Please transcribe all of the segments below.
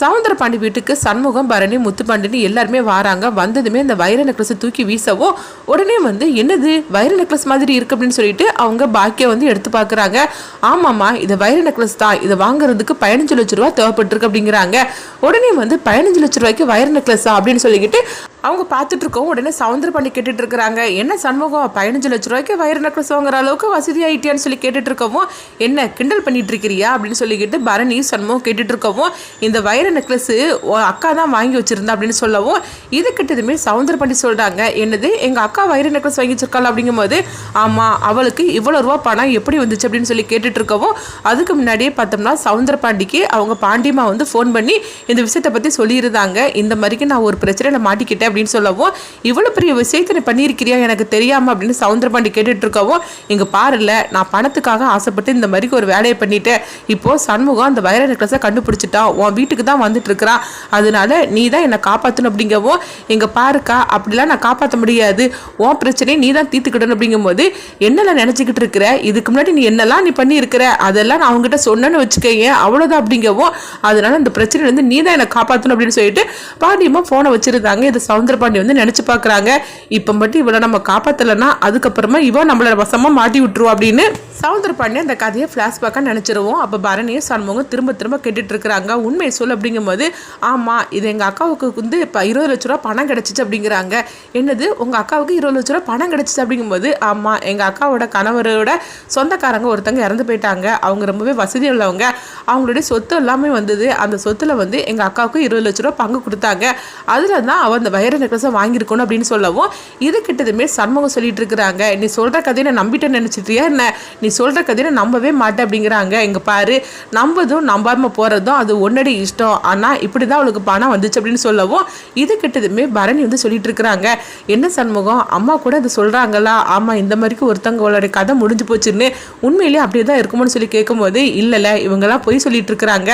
சவுந்தர பாண்டி வீட்டுக்கு சண்முகம் பரணி முத்துப்பாண்டின்னு எல்லாருமே வராங்க. வந்ததுமே இந்த வைர நெக்லஸை தூக்கி வீசவும் உடனே வந்து என்னது வைர நெக்லஸ் மாதிரி இருக்கு அப்படின்னு சொல்லிட்டு அவங்க பாக்கியை வந்து எடுத்து பார்க்குறாங்க. ஆமாம்மா இது வைர நெக்லஸ் தான். இதை வாங்குறதுக்கு பதினஞ்சு லட்ச ரூபா தேவைப்பட்டிருக்கு அப்படிங்கிறாங்க. உடனே வந்து பதினஞ்சு லட்ச ரூபாய்க்கு வைர நெக்லஸா அப்படின்னு சொல்லிக்கிட்டு அவங்க பார்த்துட்டு இருக்கோம் உடனே சவுந்தர பாண்டி கேட்டுட்டு இருக்கிறாங்க. என்ன சண்முகம் பதினஞ்சு லட்ச ரூபாய்க்கு வைர நெக்லஸ் வாங்குற அளவுக்கு வசதி ஆயிட்டியான்னு சொல்லி கேட்டுட்டு இருக்கவும் என்ன கிண்டல் பண்ணிட்டு இருக்கிறியா அப்படின்னு சொல்லிக்கிட்டு பரணி சண்முகம் கேட்டுட்டு இருக்கவும் இந்த வைர வைர நெக்லஸ்ஸு அக்கா தான் வாங்கி வச்சுருந்தா அப்படின்னு சொல்லவும் இது கிட்டதுமே சவுந்தர பண்ணி சொல்கிறாங்க என்னது எங்கள் அக்கா வைர நெக்லஸ் வாங்கி வச்சிருக்காள் அப்படிங்கும்போது ஆமாம் அவளுக்கு இவ்வளோ ரூபா பணம் எப்படி வந்துச்சு அப்படின்னு சொல்லி கேட்டுட்டு இருக்கவும் அதுக்கு முன்னாடியே பார்த்தோம்னா சவுந்தர பாண்டிக்கு அவங்க பாண்டியம்மா வந்து ஃபோன் பண்ணி இந்த விஷயத்தை பற்றி சொல்லியிருந்தாங்க. இந்த மாதிரிக்கு நான் ஒரு பிரச்சனையில் மாட்டிக்கிட்டேன் அப்படின்னு சொல்லவும் இவ்வளோ பெரிய விஷயத்தை பண்ணியிருக்கிறியா எனக்கு தெரியாமல் அப்படின்னு சவுந்தர பாண்டி கேட்டுட்டு இருக்கவும் இங்கே பாருல நான் பணத்துக்காக ஆசைப்பட்டு இந்த மாதிரிக்கு ஒரு வேலையை பண்ணிட்டேன். இப்போ சண்முகம் அந்த வைர நெக்லஸை கண்டுபிடிச்சிட்டான். உன் வீட்டுக்கு தான் வந்துட்டுருக்குறான் அதனால நீ தான் என்னை காப்பாற்றணும் அப்படிங்கவோ எங்கள் பாருக்கா அப்படிலாம் நான் காப்பாற்ற முடியாது. உன் பிரச்சனையை நீ தான் தீர்த்துக்கிடணும். அப்படிங்கும்போது என்னெல்லாம் நினச்சிக்கிட்டு இருக்கிற? இதுக்கு முன்னாடி நீ என்னெல்லாம் நீ பண்ணியிருக்கிற? அதெல்லாம் நான் அவங்ககிட்ட சொன்னேன்னு வச்சுக்கேன் அவ்வளோதான் அப்படிங்கவோ அதனால அந்த பிரச்சனை வந்து நீ தான் என்னை காப்பாற்றணும் அப்படின்னு சொல்லிட்டு பாண்டியம்மா ஃபோனை வச்சுருந்தாங்க. இதை சவுந்தர பாண்டி வந்து நினச்சி பார்க்குறாங்க இப்போ மட்டும் இவளை நம்ம காப்பாற்றலைன்னா அதுக்கப்புறமா இவன் நம்மளை வசமாக மாட்டி விட்டுருவோம் அப்படின்னு சவுந்தர பாண்டி அந்த கதையை ஃப்ளாஷ்பேக்காக நினச்சிருவோம். அப்போ பரணியும் சண்முகம் திரும்ப திரும்ப கேட்டுட்டு இருக்கிறாங்க. உண்மையை சொல்ல அப்படிங்கும்போது ஆமாம் இது எங்கள் அக்காவுக்கு வந்து இப்போ இருபது லட்ச ரூபா பணம் கிடச்சிச்சு அப்படிங்கிறாங்க. என்னது உங்கள் அக்காவுக்கு இருபது லட்ச ரூபா பணம் கிடச்சிச்சு அப்படிங்கும்போது ஆமாம் எங்கள் அக்காவோட கணவரோட சொந்தக்காரங்க ஒருத்தங்க இறந்து போயிட்டாங்க. அவங்க ரொம்பவே வசதி உள்ளவங்க. அவங்களுடைய சொத்து எல்லாமே வந்தது. அந்த சொத்துல வந்து எங்கள் அக்காவுக்கு இருபது லட்ச ரூபா பங்கு கொடுத்தாங்க. அதில் தான் அவள் அந்த வைர நெக்லஸை வாங்கியிருக்கணும் அப்படின்னு சொல்லவும் இது கிட்டதுமே சண்முகம் சொல்லிட்டு இருக்கிறாங்க. நீ சொல்கிற கதையை நான் நம்பிட்டேன்னு நினச்சிட்டியா என்ன? நீ சொல்கிற கதையை நான் நம்பவே மாட்டேன் அப்படிங்கிறாங்க. இங்கே பாரு நம்பதும் நம்பாமல் போகிறதும் அது உன்னடி இஷ்டம். ஆனால் இப்படி தான் அவளுக்கு பணம் வந்துச்சு அப்படின்னு சொல்லவும் இது கிட்டதுமே பரணி வந்து சொல்லிட்டு இருக்கிறாங்க. என்ன சண்முகம்? அம்மா கூட இது சொல்கிறாங்களா ஆமாம் இந்த மாதிரிக்கு ஒருத்தவங்களோட கதை முடிஞ்சு போச்சுன்னு உண்மையிலேயே அப்படியே தான் இருக்குமோன்னு சொல்லி கேட்கும்போது இல்லைல்ல இவங்கெல்லாம் பொய் சொல்லிட்டு இருக்கிறாங்க.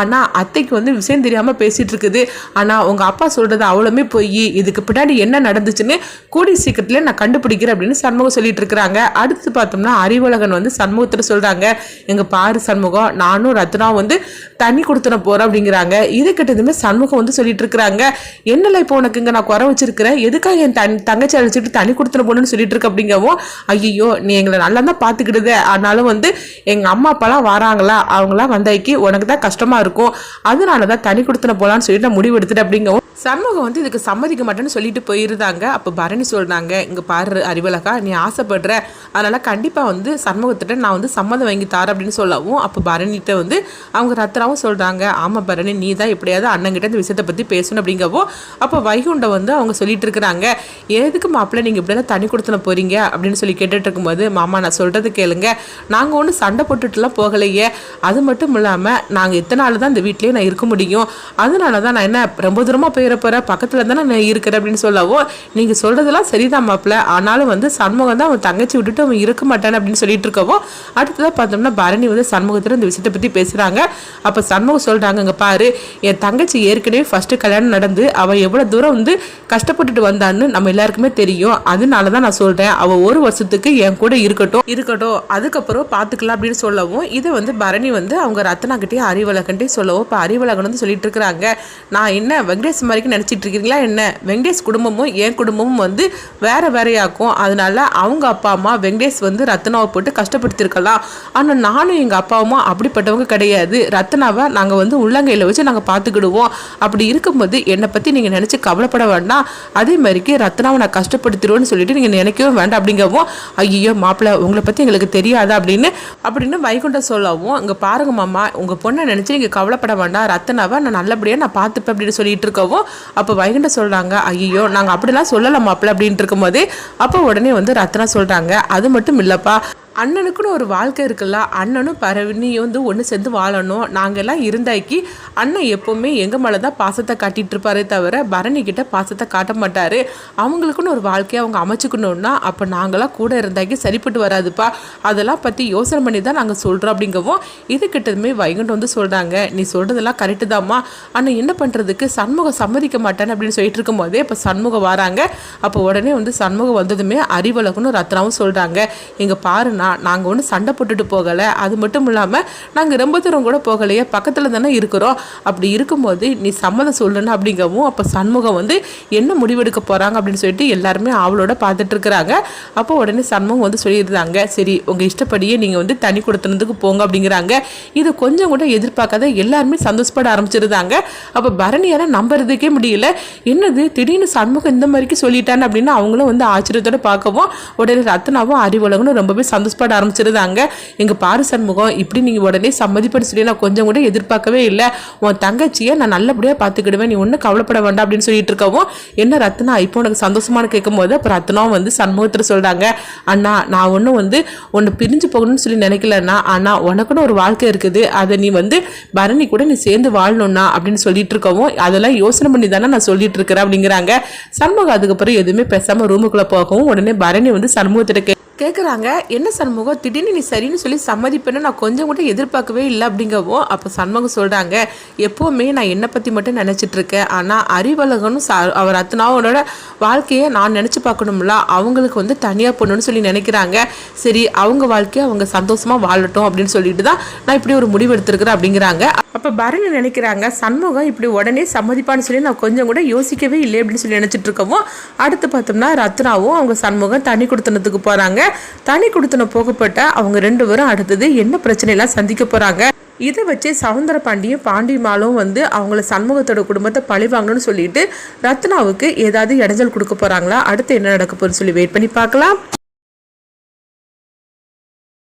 ஆனால் அத்தைக்கு வந்து விஷயம் தெரியாமல் பேசிட்டு இருக்குது. ஆனால் உங்கள் அப்பா சொல்கிறது அவ்வளோமே பொய். இதுக்கு பின்னாடி என்ன நடந்துச்சுன்னு கூடி சீக்கிரத்தில் நான் கண்டுபிடிக்கிறேன் அப்படின்னு சண்முகம் சொல்லிட்டு இருக்கிறாங்க. அடுத்து பார்த்தோம்னா அறிவழகன் வந்து சண்முகத்தில் சொல்கிறாங்க எங்கள் பாரு சண்முகம் நானும் ரத்னா வந்து தண்ணி கொடுத்துன போகிறோம் இருக்கிறாங்க இது கிட்டதுமே சண்முகம் வந்து சொல்லிட்டு இருக்கிறாங்க என்னல இப்போ உனக்கு இங்கே நான் குறை வச்சிருக்கிறேன்? எதுக்காக என் தன் தங்கச்சி அழைச்சிட்டு தனி கொடுத்துன போகணும்னு சொல்லிட்டு இருக்க அப்படிங்கவும் ஐயோ நீ எங்களை நல்லா தான் பார்த்துக்கிடுது. ஆனாலும் வந்து எங்கள் அம்மா அப்பாலாம் வராங்களா? அவங்களாம் வந்தாக்கி உனக்கு தான் கஷ்டமாக இருக்கும். அதனால தான் தனி கொடுத்துன போகலான்னு சொல்லிட்டு நான் முடிவு எடுத்துட்டு அப்படிங்கவும் சண்முகம் வந்து இதுக்கு சம்மதிக்க மாட்டேன்னு சொல்லிட்டு போயிருந்தாங்க. அப்போ பரணி சொல்கிறாங்க இங்கே பாரு அறிவலகா நீ ஆசைப்படுற. அதனால் கண்டிப்பாக வந்து சண்முகத்திட்ட நான் வந்து சம்மதம் வாங்கி தாரேன் அப்படின்னு சொல்லவும் அப்போ பரணிகிட்ட வந்து அவங்க ரத்னாவும் சொல்கிறாங்க ஆமாம் பரணி நீ தான் எப்படியாவது அண்ணங்கிட்ட இந்த விஷயத்தை பற்றி பேசணும் அப்படிங்கவோ அப்போ வைகுண்டம் வந்து அவங்க சொல்லிட்டு இருக்கிறாங்க. எதுக்கு மாப்பிள்ளை நீங்கள் இப்படியெல்லாம் தண்ணி கொடுத்துன போகிறீங்க அப்படின்னு சொல்லி கேட்டுட்டு இருக்கும்போது மாமா நான் சொல்கிறது கேளுங்க. நாங்கள் ஒன்றும் சண்டை போட்டுட்டுலாம் போகலையே. அது மட்டும் இல்லாமல் நாங்கள் இத்தனை நாள் தான் இந்த வீட்லேயே நான் இருக்க முடியும். அதனால தான் நான் என்ன ரொம்ப தூரமாக போயிட போகிறேன் பக்கத்தில் தானே நான் இருக்கிறேன்? அப்படின்னு சொல்லவும் நீங்கள் சொல்கிறதெல்லாம் சரிதான் மாப்பிள்ள. ஆனாலும் வந்து சண்முகம் தான் அவன் தங்கச்சி விட்டுட்டு அவன் இருக்க மாட்டான் அப்படின்னு சொல்லிட்டு இருக்கவோ அடுத்ததாக பார்த்தோம்னா பரணி வந்து சண்முகத்தில் இந்த விஷயத்தை பற்றி பேசுகிறாங்க அப்போ சண்முகம் சொல்கிறாங்க இங்கே பாரு என் தங்கச்சி ஏற்கனவே ஃபஸ்ட்டு கல்யாணம் நடந்து அவள் எவ்வளோ தூரம் வந்து கஷ்டப்பட்டுட்டு வந்தான்னு நம்ம எல்லாருக்குமே தெரியும். அதனால தான் நான் சொல்கிறேன் அவள் ஒரு வருஷத்துக்கு என் கூட இருக்கட்டும். இருக்கட்டும். அதுக்கப்புறம் பார்த்துக்கலாம் அப்படின்னு சொல்லவும் இதை வந்து பரணி வந்து அவங்க ரத்னாக்கிட்டே அறிவழகன்ட்டே சொல்லவும் இப்போ அறிவழகன் வந்து சொல்லிட்டு இருக்கிறாங்க நான் என்ன வெங்கடேஷ் மாதிரிக்கு நினச்சிட்டு இருக்கீங்களா என்ன? வெங்கடேஷ் குடும்பமும் என் குடும்பமும் வந்து வேற வேறையாக்கும். அதனால அவங்க அப்பா அம்மா வெங்கடேஷ் வந்து ரத்னாவை போட்டு கஷ்டப்படுத்திருக்கலாம் ஆனால் நானும் எங்கள் அப்பாவும் அப்படிப்பட்டவங்க கிடையாது. ரத்னாவை நாங்கள் வந்து உள்ளங்கையில் வச்சு நாங்கள் பார்த்துக்கிடுவோம் அப்படி இருக்கும்போது என்னை பற்றி நீங்கள் நினச்சி கவலைப்பட வேண்டாம். அதே மாதிரிக்கு ரத்னாவை நான் கஷ்டப்படுத்திடுவோன்னு சொல்லிட்டு நீங்கள் நினைக்கவும் வேண்டாம் அப்படிங்கவும் ஐயோ மாப்பிள்ளை உங்களை பற்றி எங்களுக்கு தெரியாதா? அப்படின்னு அப்படின்னு வைகுண்டம் சொல்லவும் இங்கே பாருங்க மாமா உங்கள் பொண்ணை நினச்சி நீங்கள் கவலைப்பட வேண்டாம். ரத்னாவை நான் நல்லபடியாக நான் பார்த்துப்பேன் அப்படின்னு சொல்லிட்டு இருக்கவும் அப்போ வைகுண்டம் சொல்கிறாங்க ஐயோ நாங்கள் அப்படிலாம் சொல்லலை மாப்பிள்ளை அப்படின்ட்டு இருக்கும்போது அப்போ உடனே வந்து ரத்னா சொல்கிறாங்க அது மட்டும் இல்லைப்பா அண்ணனுக்குன்னு ஒரு வாழ்க்கை இருக்குல்ல அண்ணனும் பரவினியும் வந்து ஒன்று சேர்ந்து வாழணும். நாங்கள்லாம் இருந்தாக்கி அண்ணன் எப்போவுமே எங்கள் மேலே தான் பாசத்தை காட்டிகிட்டு இருப்பாரே தவிர பரணிக்கிட்ட பாசத்தை காட்ட மாட்டார். அவங்களுக்குன்னு ஒரு வாழ்க்கையை அவங்க அமைச்சுக்கணுன்னா அப்போ நாங்களாம் கூட இருந்தாக்கி சரிப்பட்டு வராதுப்பா. அதெல்லாம் பற்றி யோசனை பண்ணி தான் நாங்கள் சொல்கிறோம் அப்படிங்கவும் இது கிட்டதுமே வைகுண்டம் வந்து சொல்கிறாங்க நீ சொல்கிறதெல்லாம் கரெக்டு தாம்மா. ஆனால் என்ன பண்ணுறதுக்கு சண்முகம் சம்மதிக்க மாட்டேன் அப்படின்னு சொல்லிட்டு இருக்கும்போதே இப்போ சண்முகம் வராங்க. அப்போ உடனே வந்து சண்முகம் வந்ததுமே அறிவழகுன்னு ரத்னாவும் சொல்கிறாங்க இங்கே பாருண்ணா நாங்கள் ஒன்றும் சண்டை போட்டுட்டு போகலை. அது மட்டும் இல்லாமல் நாங்கள் ரொம்ப தூரம் கூட போகலையே. பக்கத்தில் தானே இருக்கிறோம். அப்படி இருக்கும்போது நீ சம்மதம் சொல்லணும் அப்படிங்கவும் அப்போ சண்முகம் வந்து என்ன முடிவெடுக்க போகிறாங்க அப்படின்னு சொல்லிட்டு எல்லாருமே அவளோட பார்த்துட்டு இருக்கிறாங்க. அப்போ உடனே சண்முகம் வந்து சொல்லியிருந்தாங்க சரி உங்கள் இஷ்டப்படியே நீங்கள் வந்து தனி கொடுத்துனதுக்கு போங்க அப்படிங்கிறாங்க. இது கொஞ்சம் கூட எதிர்பார்க்காத எல்லாருமே சந்தோஷப்பட ஆரம்பிச்சிருந்தாங்க. அப்போ பரணியால நம்புறதுக்கே முடியல. என்னது திடீர்னு சண்முகம் இந்த மாதிரிக்கு சொல்லிட்டான்னு அப்படின்னு அவங்களும் வந்து ஆச்சரியத்தோட பார்க்கவும் உடனே ரத்னாவும் அறிவுலகனும் ரொம்பவே சந்தோஷம் சந்தோஷப்பட ஆரம்பிச்சிருந்தாங்க. எங்கள் பாரு சண்முகம் இப்படி நீங்கள் உடனே சம்மதிப்படி சொல்லி நான் கொஞ்சம் கூட எதிர்பார்க்கவே இல்லை. உன் தங்கச்சியை நான் நல்லபடியாக பார்த்துக்கிடுவேன். நீ ஒன்றும் கவலைப்பட வேண்டாம் அப்படின்னு சொல்லிட்டு இருக்கவும் என்ன ரத்னா இப்போ உனக்கு சந்தோஷமானு கேட்கும் போது அப்போ ரத்னாவும் வந்து சண்முகத்தில் சொல்கிறாங்க அண்ணா நான் ஒன்றும் வந்து ஒன்று பிரிஞ்சு போகணும்னு சொல்லி நினைக்கலன்னா ஆனால் உனக்குன்னு ஒரு வாழ்க்கை இருக்குது. அதை நீ வந்து பரணி கூட நீ சேர்ந்து வாழணும்னா அப்படின்னு சொல்லிட்டு இருக்கவும் அதெல்லாம் யோசனை பண்ணி தானே நான் சொல்லிட்டு இருக்கிறேன் அப்படிங்கிறாங்க. சண்முகம் அதுக்கப்புறம் எதுவுமே பேசாமல் ரூமுக்குள்ளே போகவும் உடனே பரணி வந்து சண்முகத்திட்ட கே கேட்குறாங்க என்ன சண்முகம் திடீர்னு நீ சரின்னு சொல்லி சம்மதிப்பேன்னு நான் கொஞ்சம் கூட எதிர்பார்க்கவே இல்லை அப்படிங்கவும் அப்போ சண்முகம் சொல்கிறாங்க எப்போவுமே நான் என்னை பற்றி மட்டும் நினச்சிட்டு இருக்கேன் ஆனால் அறிவழகனும் ச அவர் அத்தனாவோட வாழ்க்கையை நான் நினச்சி பார்க்கணும்ல. அவங்களுக்கு வந்து தனியாக போகணும்னு சொல்லி நினைக்கிறாங்க. சரி அவங்க வாழ்க்கையை அவங்க சந்தோஷமாக வாழட்டும் அப்படின்னு சொல்லிட்டு தான் நான் இப்படி ஒரு முடிவு எடுத்திருக்கிறேன் அப்படிங்கிறாங்க. அப்போ பரணி நினைக்கிறாங்க சண்முகம் இப்படி உடனே சம்மதிப்பான்னு சொல்லி நான் கொஞ்சம் கூட யோசிக்கவே இல்லை அப்படின்னு சொல்லி நினச்சிட்டு இருக்கவும் அடுத்து பார்த்தோம்னா ரத்னாவும் அவங்க சண்முகம் தனி கொடுத்தனத்துக்கு போகிறாங்க தனி கொடுத்தன போகப்பட்ட அவங்க ரெண்டு பேரும் அடுத்தது என்ன பிரச்சனையெல்லாம் சந்திக்க போகிறாங்க இதை வச்சு சவுந்தர பாண்டியும் பாண்டிமாலும் வந்து அவங்கள சண்முகத்தோட குடும்பத்தை பழி வாங்கணும்னு சொல்லிட்டு ரத்னாவுக்கு ஏதாவது இடைஞ்சல் கொடுக்க போகிறாங்களா அடுத்து என்ன நடக்க போகுதுன்னு சொல்லி வெயிட் பண்ணி பார்க்கலாம்.